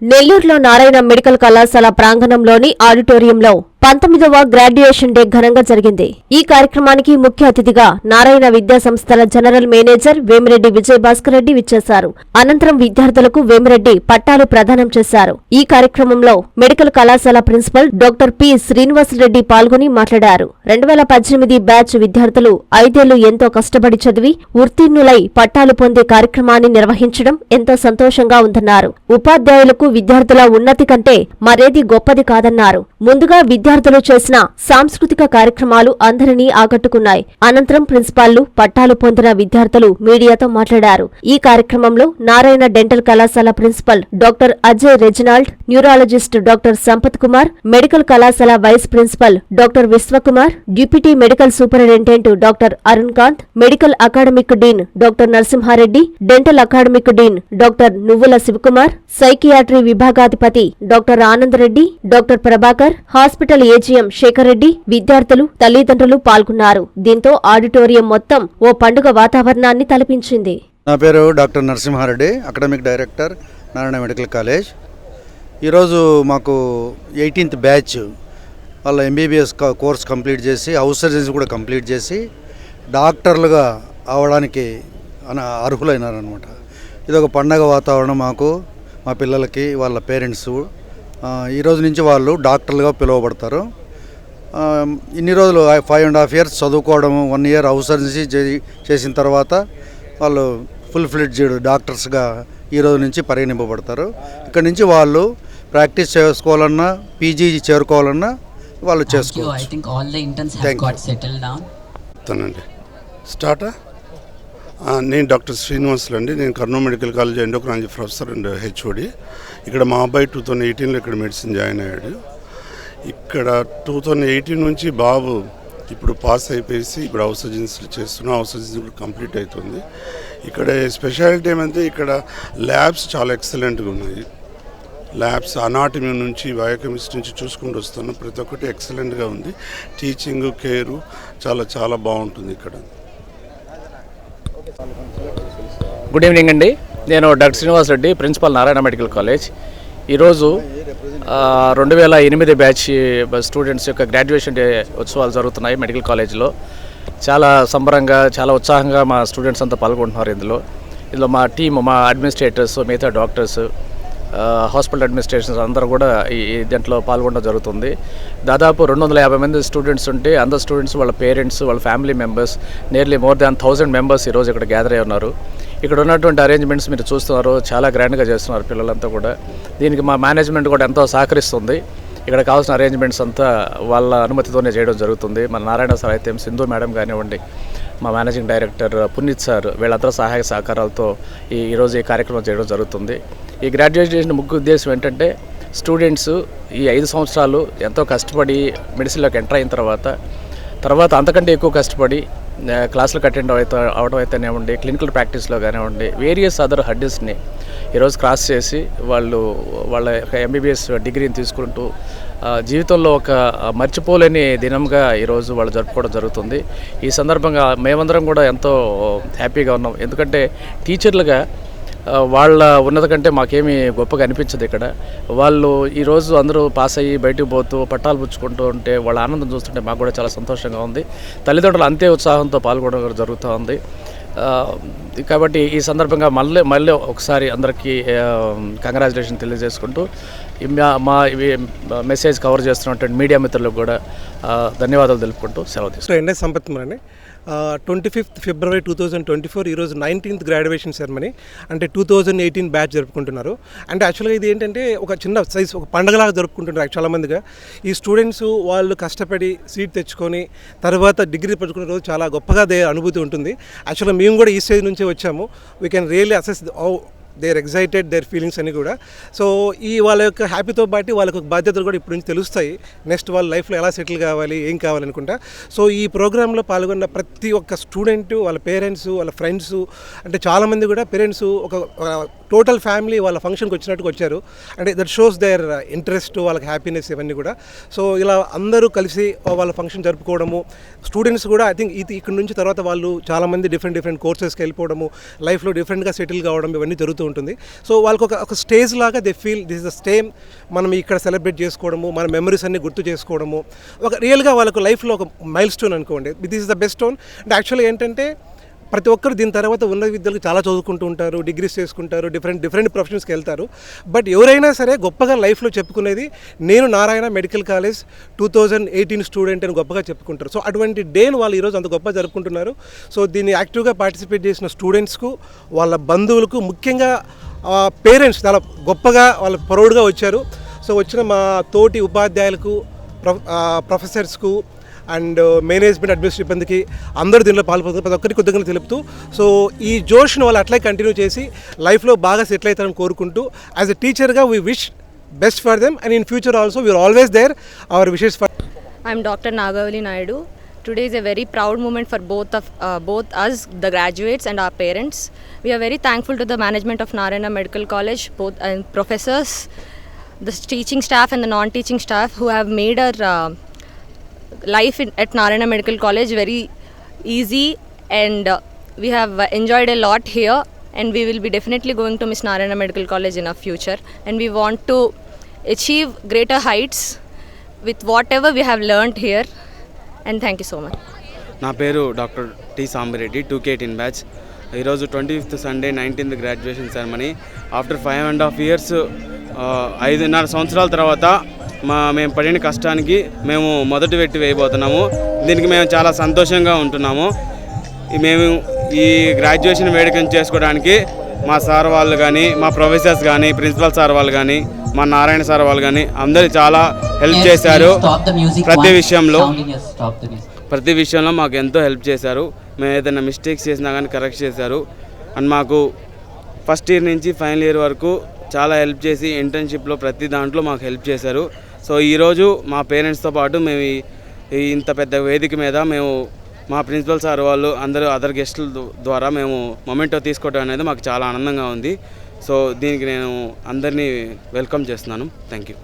నెల్లూరులో నారాయణ మెడికల్ కళాశాల ప్రాంగణంలోని ఆడిటోరియంలో పంతొమ్మిదవ గ్రాడ్యుయేషన్ డే ఘనంగా జరిగింది. ఈ కార్యక్రమానికి ముఖ్య అతిథిగా నారాయణ విద్యా సంస్థల జనరల్ మేనేజర్ వేమిరెడ్డి విజయ్ భాస్కర్ రెడ్డి విచ్చేశారు. అనంతరం విద్యార్థులకు వేమిరెడ్డి పట్టాలు ప్రదానం చేశారు. ఈ కార్యక్రమంలో మెడికల్ కళాశాల ప్రిన్సిపల్ డాక్టర్ పి శ్రీనివాసరెడ్డి పాల్గొని మాట్లాడారు. రెండు వేల పద్దెనిమిది బ్యాచ్ విద్యార్థులు ఐదేళ్ళు ఎంతో కష్టపడి చదివి ఉత్తీర్ణులై పట్టాలు పొందే కార్యక్రమాన్ని నిర్వహించడం ఎంతో సంతోషంగా ఉందన్నారు. ఉపాధ్యాయులకు విద్యార్థుల ఉన్నతి కంటే మరేది గొప్పది కాదన్నారు. ముందుగా విద్యార్థులు చేసిన సాంస్కృతిక కార్యక్రమాలు అందరినీ ఆకట్టుకున్నాయి. అనంతరం ప్రిన్సిపాల్లు పట్టాలు పొందిన విద్యార్థులు మీడియాతో మాట్లాడారు. ఈ కార్యక్రమంలో నారాయణ డెంటల్ కళాశాల principal doctor Ajay Reginald neurologist doctor Sampath Kumar medical కళాశాల vice principal doctor Viswakumar deputy medical superintendent doctor Arun Kanth medical academic dean doctor Narasimhareddy dental academic dean doctor Nuvvula Sivakumar psychiatry విభాగాధిపతి doctor Anandareddy doctor Prabhakar hospital AGM Sekhar Reddy విద్యార్థులు తల్లిదండ్రులు పాల్గొన్నారు. దీంతో auditorium మొత్తం ఓ పండుగ వాతావరణాన్ని తలపించింది. నా పేరు doctor Narasimhareddy academic director Narayana medical college. ఈరోజు మాకు ఎయిటీన్త్ బ్యాచ్ వాళ్ళ ఎంబీబీఎస్ కోర్స్ కంప్లీట్ చేసి హౌస్ సర్జన్స్ కూడా కంప్లీట్ చేసి డాక్టర్లుగా అవడానికి అన అర్హులైనారనమాట ఇది ఒక పండగ వాతావరణం మాకు మా పిల్లలకి వాళ్ళ పేరెంట్స్ ఈరోజు నుంచి వాళ్ళు డాక్టర్లుగా పిలువబడతారు. ఆ, ఇన్ని రోజులు ఫైవ్ అండ్ హాఫ్ ఇయర్స్ చదువుకోవడం వన్ ఇయర్ హౌస్ సర్జరీ చే- చేసిన తర్వాత వాళ్ళు ఫుల్ ఫ్లెడ్జ్డ్ డాక్టర్స్గా ఈ రోజు నుంచి పరిగణింపబడతారు. ఇక్కడ నుంచి వాళ్ళు ప్రాక్టీస్ చేసుకోవాలన్నా పీజీ చేరుకోవాలన్నా వాళ్ళు. చెప్తానండి స్టార్టా? నేను డాక్టర్ శ్రీనివాసులు అండి నేను Kurnool medical college endocrinology professor and HOD. ఇక్కడ మా అబ్బాయి టూ థౌజండ్ ఎయిటీన్లో ఇక్కడ మెడిసిన్ జాయిన్ అయ్యాడు. ఇక్కడ టూ థౌజండ్ ఎయిటీన్ నుంచి బాబు ఇప్పుడు పాస్ అయిపోయేసి ఇప్పుడు హౌస్ సర్జన్స్లు చేస్తున్నాం హౌస్ సర్జన్స్ కంప్లీట్ అవుతుంది. ఇక్కడ స్పెషాలిటీ ఏమంటే ఇక్కడ ల్యాబ్స్ చాలా ఎక్సలెంట్గా ఉన్నాయి. ల్యాబ్స్ అనాటమీ నుంచి బయోకెమిస్ట్రీ నుంచి చూసుకుంటూ వస్తున్నాం ప్రతి ఒక్కటి ఎక్సలెంట్గా ఉంది. టీచింగ్ కేరు చాలా చాలా బాగుంటుంది ఇక్కడ. గుడ్ ఈవినింగ్ అండి. నేను doctor Srinivas Reddy principal Narayana medical college. ఈరోజు రెండు వేల ఎనిమిది బ్యాచ్ స్టూడెంట్స్ యొక్క గ్రాడ్యుయేషన్ డే ఉత్సవాలు జరుగుతున్నాయి మెడికల్ కాలేజ్లో. చాలా సంబరంగా చాలా ఉత్సాహంగా మా స్టూడెంట్స్ అంతా పాల్గొంటున్నారు ఇందులో. ఇందులో మా టీమ్ మా అడ్మినిస్ట్రేటర్స్ మిగతా డాక్టర్స్ హాస్పిటల్ అడ్మినిస్ట్రేషన్స్ అందరూ కూడా ఈ దీంట్లో పాల్గొనడం జరుగుతుంది. దాదాపు రెండు వందల యాభై మంది స్టూడెంట్స్ ఉంటే అందరు స్టూడెంట్స్ వాళ్ళ పేరెంట్స్ వాళ్ళ family members nearly more than thousand members ఈరోజు ఇక్కడ గ్యాదర్ అయి ఉన్నారు. ఇక్కడ ఉన్నటువంటి అరేంజ్మెంట్స్ మీరు చూస్తున్నారు చాలా గ్రాండ్గా చేస్తున్నారు పిల్లలంతా కూడా. దీనికి మా మేనేజ్మెంట్ కూడా ఎంతో సహకరిస్తుంది. ఇక్కడ కావాల్సిన అరేంజ్మెంట్స్ అంతా వాళ్ళ అనుమతితోనే చేయడం జరుగుతుంది. మన నారాయణ సార్ అయితే సింధు మేడం కానివ్వండి మా మేనేజింగ్ డైరెక్టర్ పునీత్ సార్ వీళ్ళందరూ సహాయ సహకారాలతో ఈ ఈరోజు ఈ కార్యక్రమం చేయడం జరుగుతుంది. ఈ గ్రాడ్యుయేషన్ ముఖ్య ఉద్దేశం ఏంటంటే స్టూడెంట్స్ ఈ ఐదు సంవత్సరాలు ఎంతో కష్టపడి మెడిసిన్లోకి ఎంటర్ అయిన తర్వాత తర్వాత అంతకంటే ఎక్కువ కష్టపడి క్లాసులకు అటెండ్ అవుతా అవడం అయితేనేవ్వండి క్లినికల్ ప్రాక్టీస్లో కానివ్వండి వేరియస్ అదర్ హడ్డీస్ని ఈరోజు క్రాస్ చేసి వాళ్ళు వాళ్ళ యొక్క ఎంబీబీఎస్ డిగ్రీని తీసుకుంటూ జీవితంలో ఒక మర్చిపోలేని దినంగా ఈరోజు వాళ్ళు జరుపుకోవడం జరుగుతుంది. ఈ సందర్భంగా మేమందరం కూడా ఎంతో హ్యాపీగా ఉన్నాం. ఎందుకంటే టీచర్లుగా వాళ్ళ ఉన్నత కంటే మాకేమీ గొప్పగా అనిపించదు ఇక్కడ. వాళ్ళు ఈరోజు అందరూ పాస్ అయ్యి బయటకు పోతూ పట్టాలు పుచ్చుకుంటూ ఉంటే వాళ్ళ ఆనందం చూస్తుంటే మాకు కూడా చాలా సంతోషంగా ఉంది. తల్లిదండ్రులు అంతే ఉత్సాహంతో పాల్గొనడం జరుగుతూ ఉంది. కాబట్టి ఈ సందర్భంగా మళ్ళీ మళ్ళీ ఒకసారి అందరికీ కంగ్రాచులేషన్ తెలియజేసుకుంటూ మా- మా ఇవి మెసేజ్ కవర్ చేస్తున్నటువంటి మీడియా మిత్రులకు కూడా ధన్యవాదాలు తెలుపుకుంటూ సెలవు తీసుకుంటాం సో సంపత్ మరి twenty fifth February two thousand twenty four ఈరోజు నైన్టీన్త్ గ్రాడ్యుయేషన్ సెరమనీ అంటే టూ థౌజండ్ ఎయిటీన్ బ్యాచ్ జరుపుకుంటున్నారు. అంటే యాక్చువల్గా ఇది ఏంటంటే ఒక చిన్న సైజ్ ఒక పండగలాగా జరుపుకుంటున్నారు చాలా మందిగా. ఈ స్టూడెంట్స్ వాళ్ళు కష్టపడి సీట్ తెచ్చుకొని తర్వాత డిగ్రీ పట్టుకునే రోజు చాలా గొప్పగా అనుభూతి ఉంటుంది. యాక్చువల్గా మేము కూడా ఈ స్టేజ్ నుంచే వచ్చాము. We can really assess their excited their feelings అని కూడా. సో ఈ వాళ్ళ యొక్క హ్యాపీతో పాటు వాళ్ళకు బాధ్యతలు కూడా ఇప్పుడు నుంచి తెలుస్తాయి. నెక్స్ట్ వాళ్ళ లైఫ్లో ఎలా సెటిల్ కావాలి ఏం కావాలనుకుంటా సో ఈ ప్రోగ్రాంలో పాల్గొన్న ప్రతి ఒక్క స్టూడెంట్ వాళ్ళ పేరెంట్స్ వాళ్ళ ఫ్రెండ్స్ అంటే చాలామంది కూడా పేరెంట్స్ ఒక టోటల్ ఫ్యామిలీ వాళ్ళ ఫంక్షన్కి వచ్చినట్టుగా వచ్చారు. అంటే దట్ షోస్ దేర్ ఇంట్రెస్ట్ వాళ్ళకి హ్యాపీనెస్ ఇవన్నీ కూడా. సో ఇలా అందరూ కలిసి వాళ్ళ ఫంక్షన్ జరుపుకోవడము స్టూడెంట్స్ కూడా ఐ థింక్ ఇది ఇక్కడ నుంచి తర్వాత వాళ్ళు చాలామంది డిఫరెంట్ డిఫరెంట్ కోర్సెస్కి వెళ్ళిపోవడము లైఫ్లో డిఫరెంట్గా సెటిల్ కావడం ఇవన్నీ జరుగుతూ ఉంటుంది. సో వాళ్ళకి ఒక ఒక స్టేజ్ లాగా they feel this is the stage మనం ఇక్కడ సెలబ్రేట్ చేసుకోవడము మన మెమరీస్ అన్ని గుర్తు చేసుకోవడము. ఒక రియల్గా వాళ్ళకు లైఫ్లో ఒక మైల్ స్టోన్ అనుకోండి. This is the best stone and యాక్చువల్గా ఏంటంటే ప్రతి ఒక్కరు దీని తర్వాత ఉన్న విద్యలకు చాలా చదువుకుంటూ ఉంటారు డిగ్రీస్ చేసుకుంటారు డిఫరెంట్ డిఫరెంట్ ప్రొఫెషన్స్కి వెళ్తారు. బట్ ఎవరైనా సరే గొప్పగా లైఫ్లో చెప్పుకునేది నేను Narayana medical college two thousand eighteen student అని గొప్పగా చెప్పుకుంటారు. సో అటువంటి డేను వాళ్ళు ఈరోజు అంత గొప్పగా జరుపుకుంటున్నారు. సో దీన్ని యాక్టివ్గా పార్టిసిపేట్ చేసిన స్టూడెంట్స్కు వాళ్ళ బంధువులకు ముఖ్యంగా పేరెంట్స్ చాలా గొప్పగా వాళ్ళ ప్రౌడ్గా వచ్చారు. సో వచ్చిన మా తోటి ఉపాధ్యాయులకు ప్రొఫెసర్స్కు అండ్ uh, మేనేజ్మెంట్ అడ్మినిస్ట్రేటివ్ ఇబ్బందికి అందరూ దీనిలో పాల్పడుతుంది ప్రతి ఒక్కరికి కొద్దిగా తెలుపుతూ సో ఈ జోష్ను వాళ్ళు అట్లా కంటిన్యూ చేసి లైఫ్లో బాగా సెటిల్ అవుతారని కోరుకుంటూ యాజ్ ఎ టీచర్గా we wish best for them and in future also we are always there our wishes for I'm doctor Nagavalli Naidu today is a very proud moment for both of both us the graduates and our parents we are very thankful to the management of Narayana medical college both and professors the teaching staff and the non teaching staff who have made our life at Narayana medical college very easy and we have enjoyed a lot here and we will be definitely going to miss Narayana medical college in a future and we want to achieve greater heights with what ever we have learned here and thank you so much నా పేరు doctor T Sambireddy two Kate in batch. ఈరోజు twenty fifth Sunday nineteenth graduation ceremony. After five and half years ఐదున్నర సంవత్సరాల తర్వాత మా మేము పడిన కష్టానికి మేము మొదటి పెట్టి వేయబోతున్నాము. దీనికి మేము చాలా సంతోషంగా ఉంటున్నాము. మేము ఈ గ్రాడ్యుయేషన్ వేడుకను చేసుకోవడానికి మా సార్ వాళ్ళు కానీ మా ప్రొఫెసర్స్ కానీ ప్రిన్సిపల్ సార్ వాళ్ళు కానీ మా నారాయణ సార్ వాళ్ళు కానీ అందరూ చాలా హెల్ప్ చేశారు. ప్రతి. విషయంలో. ప్రతి విషయంలో మాకు ఎంతో హెల్ప్ చేశారు. మేము ఏదైనా మిస్టేక్స్ చేసినా కానీ కరెక్ట్ చేశారు. అండ్ మాకు ఫస్ట్ ఇయర్ నుంచి ఫైనల్ ఇయర్ వరకు చాలా హెల్ప్ చేసి ఇంటర్న్షిప్లో ప్రతి దాంట్లో మాకు హెల్ప్ చేశారు. సో ఈరోజు మా పేరెంట్స్తో పాటు మేము ఇంత పెద్ద వేదిక మీద మేము మా ప్రిన్సిపల్ సార్ వాళ్ళు అందరూ అదర్ గెస్టుల ద్వారా మేము మొమెంటో తీసుకోవడం అనేది మాకు చాలా ఆనందంగా ఉంది. సో దీనికి నేను అందరినీ వెల్కమ్ చేస్తున్నాను. Thank you